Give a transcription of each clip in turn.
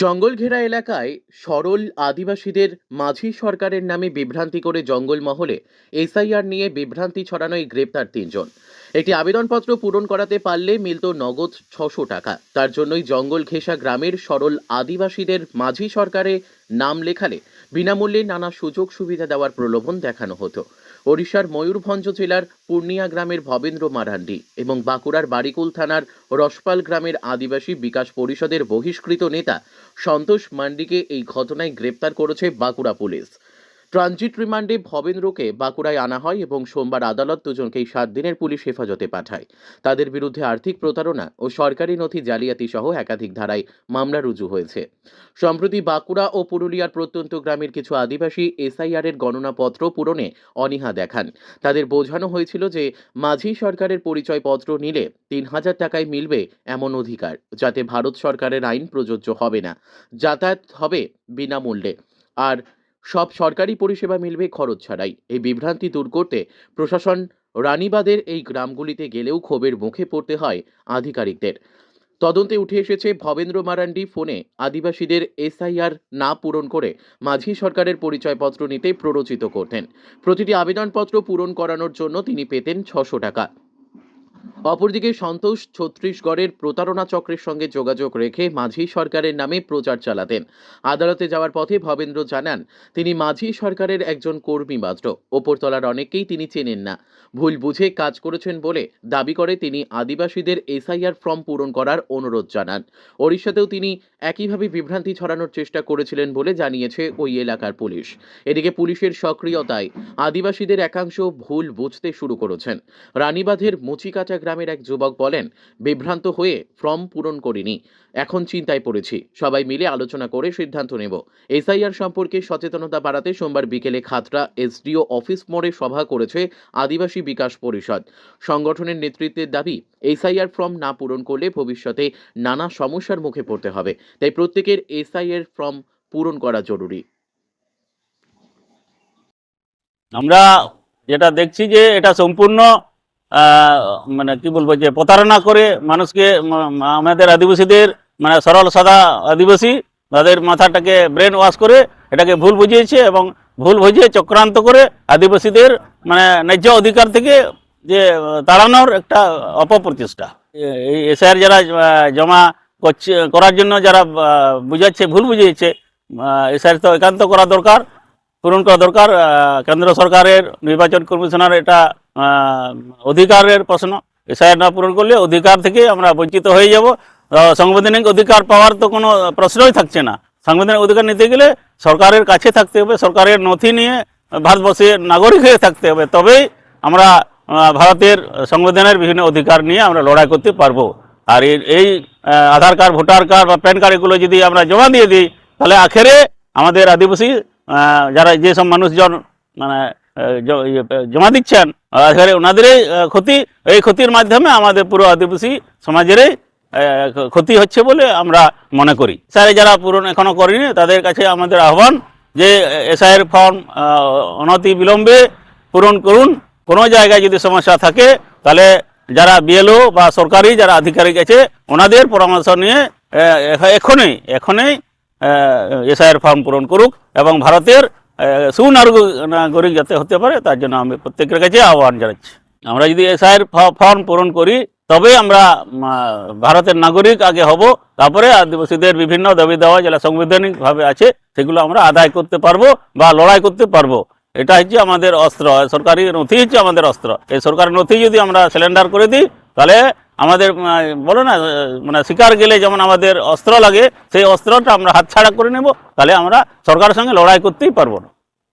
জঙ্গল ঘেরা এলাকায় সরল আদিবাসীদের মাঝি সরকারের নামে বিভ্রান্তি করে জঙ্গল মহলে এসআইআর নিয়ে বিভ্রান্তি ছড়ানোয় গ্রেপ্তার তিনজন। একটি আবেদনপত্র পূরণ করাতে পারলে মিলত নগদ ছশো টাকা। তার জন্যই জঙ্গল ঘেঁষা গ্রামের সরল আদিবাসীদের মাঝি সরকারে নাম লেখালে বিনামূল্যে নানা সুযোগ সুবিধা দেওয়ার প্রলোভন দেখানো হতো। ওড়িশার ময়ূরভঞ্জ জেলার পূর্ণিয়া গ্রামের ভবেন্দ্র মারান্ডি এবং বাঁকুড়ার বারিকুল থানার রসপাল গ্রামের আদিবাসী বিকাশ পরিষদের বহিষ্কৃত নেতা সন্তোষ মান্ডিকে এই ঘটনায় গ্রেপ্তার করেছে বাঁকুড়া পুলিশ। ট্রানজিট রিমান্ডে ভবেন্দ্রকে বাঁকুড়ায় আনা হয় এবং সোমবার আদালত দুজনকেই সাত দিনের পুলিশ হেফাজতে পাঠায়। তাদের বিরুদ্ধে আর্থিক প্রতারণা ও সরকারি নথি জালিয়াতি সহ একাধিক ধারায় মামলা রুজু হয়েছে। সম্প্রতি বাঁকুড়া ও পুরুলিয়ার প্রত্যন্ত গ্রামের কিছু আদিবাসী এসআইআর এর গণনাপত্র পূরণে অনীহা দেখান। তাদের বোঝানো হয়েছিল যে, মাঝি সরকারের পরিচয়পত্র নিলে তিন হাজার টাকায় মিলবে এমন অধিকার, যাতে ভারত সরকারের আইন প্রযোজ্য হবে না। যাতায়াত হবে বিনামূল্যে। আর সব সরকারি পরিষেবা মিলবে খরচ ছাড়াই। এই বিভ্রান্তি দূর করতে প্রশাসন রানীবাদের এই গ্রামগুলিতে গেলেও ক্ষোভের মুখে পড়তে হয় আধিকারিকদের। তদন্তে উঠে এসেছে ভবেন্দ্র মারান্ডি ফোনে আদিবাসীদের এসআইআর না পূরণ করে মাঝি সরকারের পরিচয়পত্র নিতে প্ররোচিত করতেন। প্রতিটি আবেদনপত্র পূরণ করানোর জন্য তিনি পেতেন ছশো টাকা। অপরদিকে সন্তোষ ছত্রিশগড়ের প্রতারণা চক্রের সঙ্গে যোগাযোগ রেখে মাঝি সরকারের নামে প্রচার চালাতেন। আদালতে যাওয়ার পথে ভবেন্দ্র জানান, তিনি মাঝি সরকারের একজন কর্মী মাত্র। ওপরতলার অনেককেই তিনি চেনেন না। ভুল বুঝে কাজ করেছেন বলে দাবি করে তিনি আদিবাসীদের এসআইআর ফর্ম পূরণ করার অনুরোধ জানান। ওড়িশাতেও তিনি একইভাবে বিভ্রান্তি ছড়ানোর চেষ্টা করেছিলেন বলে জানিয়েছে ওই এলাকার পুলিশ। এদিকে পুলিশের সক্রিয়তায় আদিবাসীদের একাংশ ভুল বুঝতে শুরু করেছেন। রানীবাঁধের মুচিকাটা গ্রামের এক যুবক বলেন, বিভ্রান্ত হয়ে ফর্ম পূরণ করিনি। এখন চিন্তায় পড়েছি। সবাই মিলে আলোচনা করে সিদ্ধান্ত নেব। এসআইআর সম্পর্কে সচেতনতা বাড়াতে সোমবার বিকেলে খাতড়া এসডিও অফিস মোড়ে সভা করেছে আদিবাসী বিকাশ পরিষদ। সংগঠনের নেতৃত্বের দাবি, এসআইআর ফর্ম না পূরণ করলে ভবিষ্যতে নানা সমস্যার মুখে পড়তে হবে। তাই প্রত্যেকের এসআইআর ফর্ম পূরণ করা জরুরি। আমরা যেটা দেখছি যে এটা সম্পূর্ণ মানে কি বলব যে প্রতারণা করে মানুষকে আমাদের আদিবাসীদের মানে সরল সাদা আদিবাসী, তাদের মাথাটাকে ব্রেন ওয়াশ করে এটাকে ভুল বুঝিয়েছে এবং ভুল বুঝিয়ে চক্রান্ত করে আদিবাসীদের মানে ন্যায্য অধিকার থেকে যে তাড়ানোর একটা অপপ্রচেষ্টা এই এসআইআর যারা জমা করছে, করার জন্য যারা বুঝাচ্ছে, ভুল বুঝিয়েছে এসআইআর তো একান্ত করা দরকার, পূরণ করা দরকার কেন্দ্র সরকারের, নির্বাচন কমিশনার এটা অধিকারের প্রশ্ন। এসআইআর না পূরণ করলে অধিকার থেকে আমরা বঞ্চিত হয়ে যাব। সাংবিধানিক অধিকার পাওয়ার তো কোনো প্রশ্নই থাকছে না। সাংবিধানিক অধিকার নিতে গেলে সরকারের কাছে থাকতে হবে, সরকারের নথি নিয়ে ভারতবর্ষের নাগরিক হয়ে থাকতে হবে। তবেই আমরা ভারতের সংবিধানের বিভিন্ন অধিকার নিয়ে আমরা লড়াই করতে পারব। আর এই আধার কার্ড, ভোটার কার্ড বা প্যান কার্ড এগুলো যদি আমরা জমা দিয়ে দিই, তাহলে আখেরে আমাদের আদিবাসী যারা যেসব মানুষজন মানে জমা দিচ্ছেন। আখেরে ওনাদেরই ক্ষতি, এই ক্ষতির মাধ্যমে আমাদের পুরো আদিবাসী সমাজেরই ক্ষতি হচ্ছে বলে আমরা মনে করি। স্যার যারা পূরণ এখনও করেনি, তাদের কাছে আমাদের আহ্বান যে এসআইয়ের ফর্ম অনতি বিলম্বে পূরণ করুন। কোনো জায়গায় যদি সমস্যা থাকে, তাহলে যারা বিএলও বা সরকারি যারা আধিকারিক আছে, ওনাদের পরামর্শ নিয়ে এখনই এখনই এসআইয়ের ফর্ম পূরণ করুক এবং ভারতের সুনাগরিক নাগরিক যাতে হতে পারে, তার জন্য আমি প্রত্যেকের কাছে আহ্বান জানাচ্ছি। আমরা যদি এসআইয়ের ফর্ম পূরণ করি, তবে আমরা ভারতের নাগরিক আগে হব, তারপরে আদিবাসীদের বিভিন্ন দাবি দেওয়া যেটা সাংবিধানিকভাবে আছে, সেগুলো আমরা আদায় করতে পারব বা লড়াই করতে পারব। এটা হচ্ছে আমাদের অস্ত্র, সরকারি নথি হচ্ছে আমাদের অস্ত্র। এই সরকারি নথি যদি আমরা সিলিন্ডার করে দিই তাহলে আমাদের বলো না মানে শিকার গেলে যেমন আমাদের অস্ত্র লাগে সেই অস্ত্রটা আমরা হাতছাড়া করে নেব তাহলে আমরা সরকারের সঙ্গে লড়াই করতেই পারব না।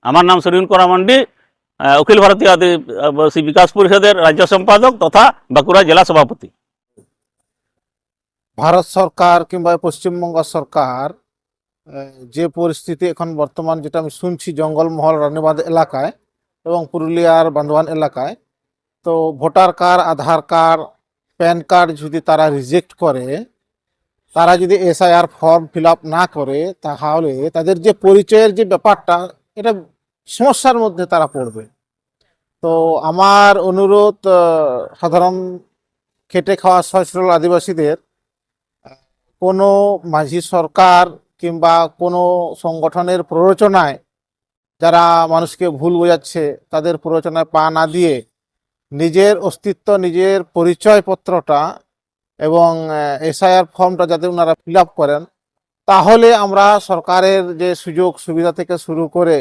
আমার নাম সুরিন কোরা মান্ডি আহ, অখিল ভারতীয় আদিবাসী বিকাশ পরিষদের রাজ্য সম্পাদক তথা বাঁকুড়া জেলা সভাপতি। ভারত সরকার কিংবা পশ্চিমবঙ্গ সরকার যে পরিস্থিতি এখন বর্তমান যেটা আমি শুনছি জঙ্গলমহল রানীবাঁধ এলাকায় এবং পুরুলিয়ার বান্ধবান এলাকায় তো voter card, Aadhaar card, PAN card যদি তারা রিজেক্ট করে, তারা যদি এসআইআর ফর্ম ফিল না করে, তাহলে তাদের যে পরিচয়ের যে ব্যাপারটা, এটা সমস্যার মধ্যে তারা পড়বে। তো আমার অনুরোধ সাধারণ খেটে খাওয়া সচ্ছল আদিবাসীদের, কোনো মাঝি সরকার কিংবা কোনো সংগঠনের প্ররোচনায় যারা মানুষকে ভুল বোঝাচ্ছে, তাদের প্ররোচনায় পা না দিয়ে নিজের অস্তিত্ব, নিজের পরিচয়পত্রটা এবং এসআইআর ফর্মটা যাতে ওনারা ফিল করেন, তাহলে আমরা সরকারের যে সুযোগ সুবিধা থেকে শুরু করে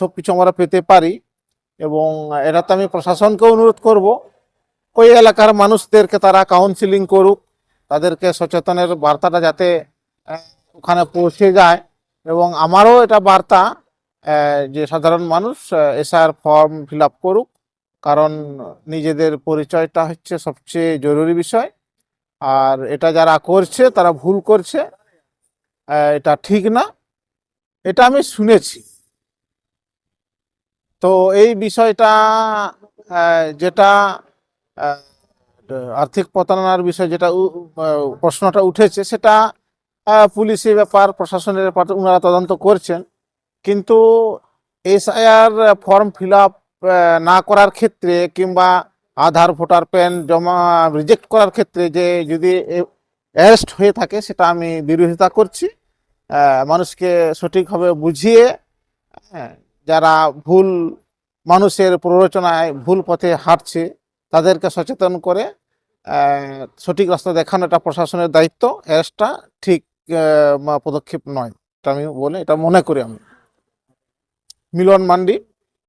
সব কিছু আমরা পেতে পারি এবং এটাতে আমি প্রশাসনকে অনুরোধ করব। ওই এলাকার মানুষদেরকে তারা কাউন্সিলিং করুক, তাদেরকে সচেতনের বার্তাটা যাতে ওখানে পৌঁছে যায় এবং আমারও এটা বার্তা যে সাধারণ মানুষ এসআর ফর্ম ফিল করুক। কারণ নিজেদের পরিচয়টা হচ্ছে সবচেয়ে জরুরি বিষয়। আর এটা যারা করছে তারা ভুল করছে। এটা ঠিক না। এটা আমি শুনেছি। তো এই বিষয়টা যেটা আর্থিক প্রতারণার বিষয় যেটা প্রশ্নটা উঠেছে সেটা আহ, পুলিশের ব্যাপার প্রশাসনের ব্যাপার ওনারা তদন্ত করছেন। কিন্তু এসআইআর ফর্ম ফিল আপ না করার ক্ষেত্রে কিংবা আধার ভোটার প্যান জমা রিজেক্ট করার ক্ষেত্রে যে যদি অ্যারেস্ট হয়ে থাকে সেটা আমি বিরোধিতা করছি। মানুষকে সঠিকভাবে বুঝিয়ে হ্যাঁ, যারা ভুল মানুষের প্ররোচনায় ভুল পথে হাঁটছে তাদেরকে সচেতন করে সঠিক রাস্তা দেখানো এটা প্রশাসনের দায়িত্ব। অ্যারেস্টটা ঠিক পদক্ষেপ নয়। এটা আমি বলে এটা মনে করি আমি। মিলন মান্ডি।